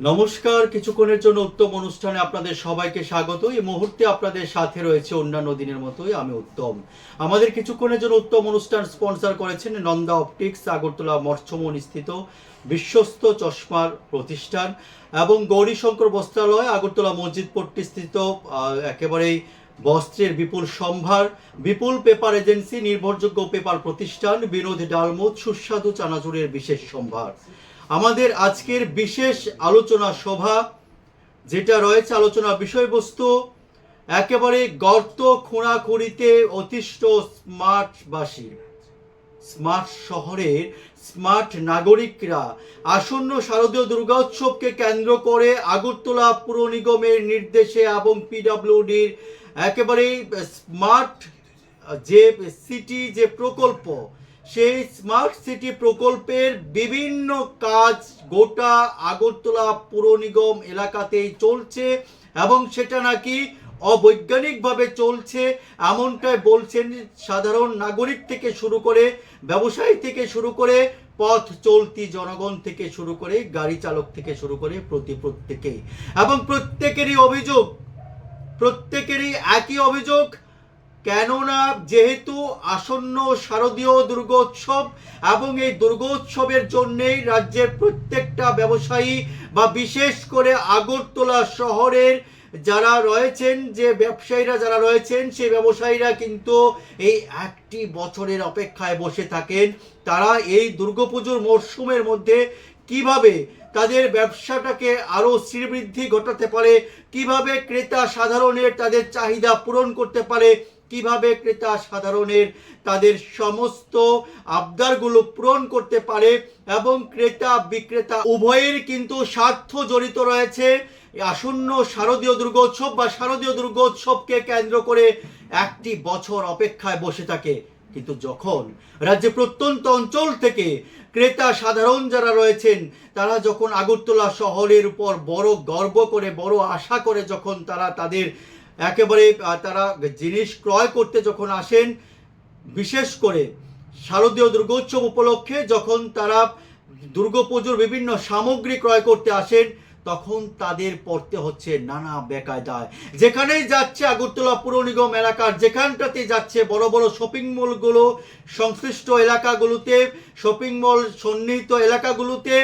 নমস্কার, কিছুক্ষণের জন্য উত্তম অনুষ্ঠানে আপনাদের সবাইকে স্বাগত। এই মুহূর্তে আপনাদের সাথে রয়েছে অন্যান্য দিনের মতোই আমি উত্তম। আমাদের কিছুক্ষণের জন্য উত্তম অনুষ্ঠান স্পন্সর করেছেন নন্দা অপটিক্স, আগরতলা মৎস্যমন স্থিত বিশ্বস্ত চশমার প্রতিষ্ঠান এবং গৌরীশঙ্কর বস্ত্রালয়, আগরতলা মসজিদ পট্টি স্থিত একেবারেই বস্ত্রের বিপুল সম্ভার, বিপুল পেপার এজেন্সি, নির্ভরযোগ্য পেপার প্রতিষ্ঠান, বিনোদ ডালমুদ, সুস্বাদু চানাচুরের বিশেষ সম্ভার। আমাদের আজকের বিশেষ আলোচনা সভা, যেটা রয়েছে আলোচনা বিষয়বস্তু, একেবারে গর্ত খোঁড়াখুঁড়িতে অতিষ্ঠ স্মার্টবাসী, স্মার্ট শহরের স্মার্ট নাগরিকরা, আসন্ন শারদীয় দুর্গোৎসবকে কেন্দ্র করে আগরতলা পুর নিগমের নির্দেশে এবং পিডাব্লিউডির একেবারেই স্মার্ট যে সিটি যে প্রকল্প সেই স্মার্ট সিটি প্রকল্পের বিভিন্ন কাজ গোটা আগরতলা পুর নিগম এলাকাতেই চলছে এবং সেটা নাকি অবৈজ্ঞানিকভাবে চলছে এমনটাই বলছেন সাধারণ নাগরিক থেকে শুরু করে ব্যবসায়ী থেকে শুরু করে পথ চলতি জনগণ থেকে শুরু করে গাড়ি চালক থেকে শুরু করে প্রতি প্রত্যেকেই। এবং প্রত্যেকেরই অভিযোগ, প্রত্যেকেরই একই অভিযোগ কেননা যেহেতু আসন্ন শারদীয় দুর্গোৎসব এবং এই দুর্গোৎসবের জন্যেই রাজ্যের প্রত্যেকটা ব্যবসায়ী বা বিশেষ করে আগরতলা শহরের যারা রয়েছেন, যে ব্যবসায়ীরা যারা রয়েছেন, সেই ব্যবসায়ীরা কিন্তু এই একটি বছরের অপেক্ষায় বসে থাকেন। তারা এই দুর্গাপুজোর মরশুমের মধ্যে কীভাবে তাদের ব্যবসাটাকে আরও শ্রীবৃদ্ধি ঘটাতে পারে, কীভাবে ক্রেতা সাধারণের তাদের চাহিদা পূরণ করতে পারে কীভাবে ক্রেতা সাধারণের তাদের সমস্ত আবদারগুলো পূরণ করতে পারে এবং ক্রেতা বিক্রেতা উভয়ের কিন্তু স্বার্থ জড়িত রয়েছে আসন্ন শারদীয় দুর্গোৎসব বা শারদীয় দুর্গোৎসবকে কেন্দ্র করে একটি বছর অপেক্ষায় বসে থাকে। কিন্তু যখন রাজ্যে প্রত্যন্ত অঞ্চল থেকে ক্রেতা সাধারণ যারা রয়েছেন, তারা যখন আগরতলা শহরের উপর বড় গর্ব করে, বড় আশা করে যখন তারা তাদের একেবারে তারা জিনিস ক্রয় করতে যখন আসেন, বিশেষ করে শারদীয় দুর্গোৎসব উপলক্ষে যখন তারা দুর্গাপুজোর বিভিন্ন সামগ্রী ক্রয় করতে আসেন, তখন তাদের পড়তে হচ্ছে নানা বেকায়দায়। যেখানেই যাচ্ছে আগরতলা পুর নিগম এলাকার, যেখানটাতে যাচ্ছে বড় বড় শপিং মলগুলো সংশ্লিষ্ট এলাকাগুলোতে শপিং মল সন্নিহিত এলাকাগুলোতে,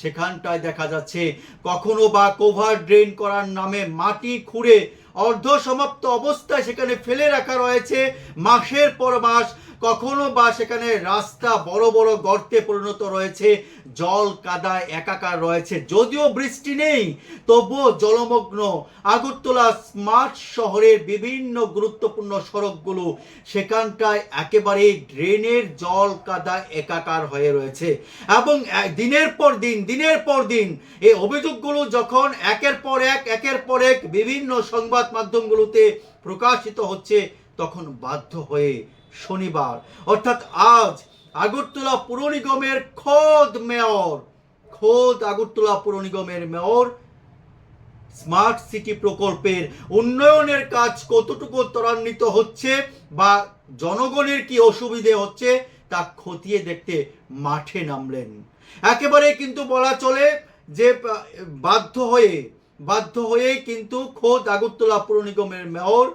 সেখানটায় দেখা যাচ্ছে কখনো বা কোভার ড্রেন করার নামে মাটি খুঁড়ে অর্ধ সমাপ্ত অবস্থায় সেখানে ফেলে রাখা রয়েছে মাসের পর মাস কখনো বা সেখানে রাস্তা বড় বড় গর্তে পরিণত রয়েছে, জল কাদায় একাকার রয়েছে। যদিও বৃষ্টি নেই, তবুও জলমগ্ন। আগরতলা স্মার্ট শহরের বিভিন্ন গুরুত্বপূর্ণ সড়কগুলো সেখানটায় একেবারে ড্রেনের জল কাদা একাকার হয়ে রয়েছে। এবং দিনের পর দিন, দিনের পর দিন এই অভিযোগগুলো যখন একের পর এক, একের পর এক বিভিন্ন সংবাদ মাধ্যমগুলোতে প্রকাশিত হচ্ছে, তখন বাধ্য হয়ে শনিবার। অর্থাৎ আজ আগরতলা পুর নিগমের খোদ মেয়র, খোদ আগরতলা পুর নিগমের মেয়র স্মার্ট সিটি প্রকল্পের উন্নয়নের কাজ কতটুকু ত্বরান্বিত হচ্ছে বা জনগণের কি অসুবিধে হচ্ছে তা খতিয়ে দেখতে মাঠে নামলেন। একেবারে কিন্তু বলা চলে যে বাধ্য হয়ে, বাধ্য হয়েই কিন্তু খোদ আগরতলা পুর নিগমের মেয়র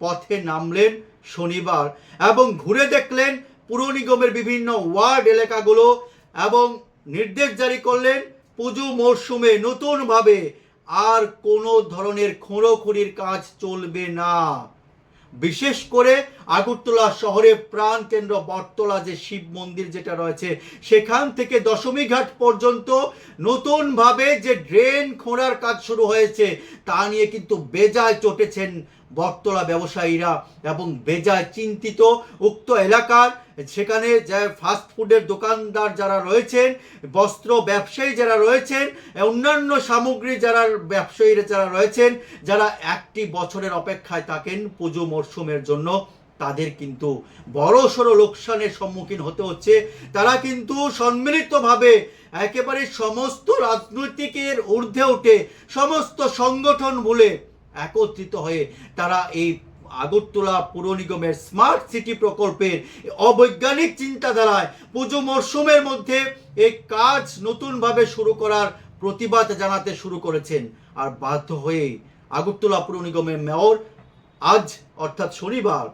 পথে নামলেন শনিবার এবং ঘুরে দেখলেন পুর নিগমের বিভিন্ন ওয়ার্ড এলাকাগুলো এবং নির্দেশ জারি করলেন পুজো মরশুমে নতুনভাবে আর কোনো ধরনের খোঁড়োখুঁড়ির কাজ চলবে না। বিশেষ করে আগরতলা শহরে প্রাণ কেন্দ্র বটতলা যে শিব মন্দির যেটা রয়েছে, সেখান থেকে দশমী ঘাট পর্যন্ত নতুনভাবে যে ড্রেন খোঁড়ার কাজ শুরু হয়েছে, তা নিয়ে কিন্তু বেজায় চটেছেন বটতলা ব্যবসায়ীরা এবং বেজায় চিন্তিত উক্ত এলাকার। সেখানে যে ফাস্ট ফুডের দোকানদার যারা রয়েছেন, বস্ত্র ব্যবসায়ী যারা রয়েছেন, অন্যান্য সামগ্রী যারা ব্যবসায়ীরা যারা রয়েছেন, যারা একটি বছরের অপেক্ষায় থাকেন পুজো মরশুমের জন্য, তাদের কিন্তু বড় সড়ো লোকসানের সম্মুখীন হতে হচ্ছে। তারা কিন্তু সম্মিলিতভাবে একেবারে সমস্ত রাজনৈতিকের ঊর্ধ্বে উঠে, সমস্ত সংগঠন ভুলে একত্রিত হয়ে তারা এই আগরতলা পুর নিগমের স্মার্ট সিটি প্রকল্পের অবৈজ্ঞানিক চিন্তাধারায় পুজো মরশুমের মধ্যে এই কাজ নতুনভাবে শুরু করার প্রতিবাদ জানাতে শুরু করেছেন। আর বাধ্য হয়ে আগরতলা পুর নিগমের মেয়র আজ, অর্থাৎ শনিবার,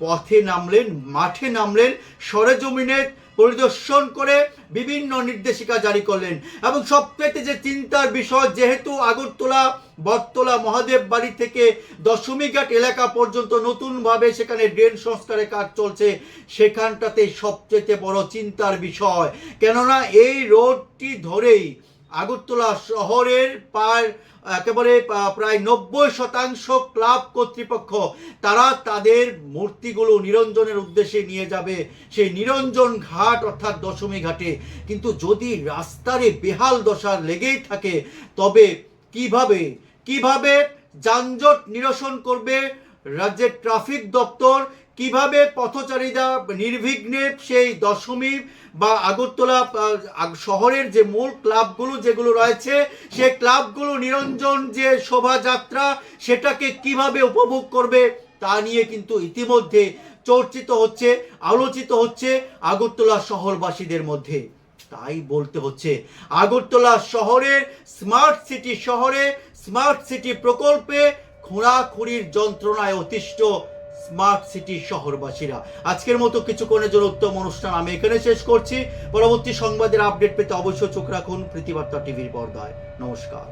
পথে নামলেন, মাঠে নামলেন সরেজমিনে পরিদর্শন করে বিভিন্ন নির্দেশিকা জারি করলেন। এবং সবচেয়ে যে চিন্তার বিষয়, যেহেতু আগরতলা, বটতলা মহাদেব বাড়ি থেকে দশমীঘাট এলাকা পর্যন্ত নতুনভাবে সেখানে ড্রেন সংস্কারের কাজ চলছে সেখানটাতে সবচেয়ে বড় চিন্তার বিষয়। কেননা এই রোডটি ধরেই আগরতলা শহরের প্রায়, একেবারে প্রায় নব্বই শতাংশ ক্লাব কর্তৃপক্ষ, তারা তাদের মূর্তিগুলো নিরঞ্জনের উদ্দেশ্যে নিয়ে যাবে। সেই নিরঞ্জন ঘাট অর্থাৎ দশমী ঘাটে। কিন্তু যদি রাস্তারে বেহাল দশা লেগেই থাকে, তবে কীভাবে কীভাবে যানজট নিরসন করবে রাজ্যের ট্রাফিক দপ্তর কীভাবে পথচারীরা নির্বিঘ্নে সেই দশমী বা আগরতলা আগ- শহরের যে মূল ক্লাবগুলো যেগুলো রয়েছে, সেই ক্লাবগুলো নিরঞ্জন যে শোভাযাত্রা, সেটাকে কীভাবে উপভোগ করবে তা নিয়ে কিন্তু ইতিমধ্যে চর্চিত হচ্ছে, আলোচিত হচ্ছে আগরতলা শহরবাসীদের মধ্যে। তাই বলতে হচ্ছে, আগরতলা শহরের স্মার্ট সিটি শহরে, স্মার্ট সিটি প্রকল্পে খোঁড়াখুড়ির যন্ত্রণায় অতিষ্ঠ স্মার্ট সিটি শহরবাসীরা। আজকের মতো কিছুক্ষণের জন্য উত্তম অনুষ্ঠান আমি এখানে শেষ করছি। পরবর্তী সংবাদের আপডেট পেতে অবশ্যই চোখ রাখুন প্রীতিবার্তা টিভির পর্দায়। নমস্কার।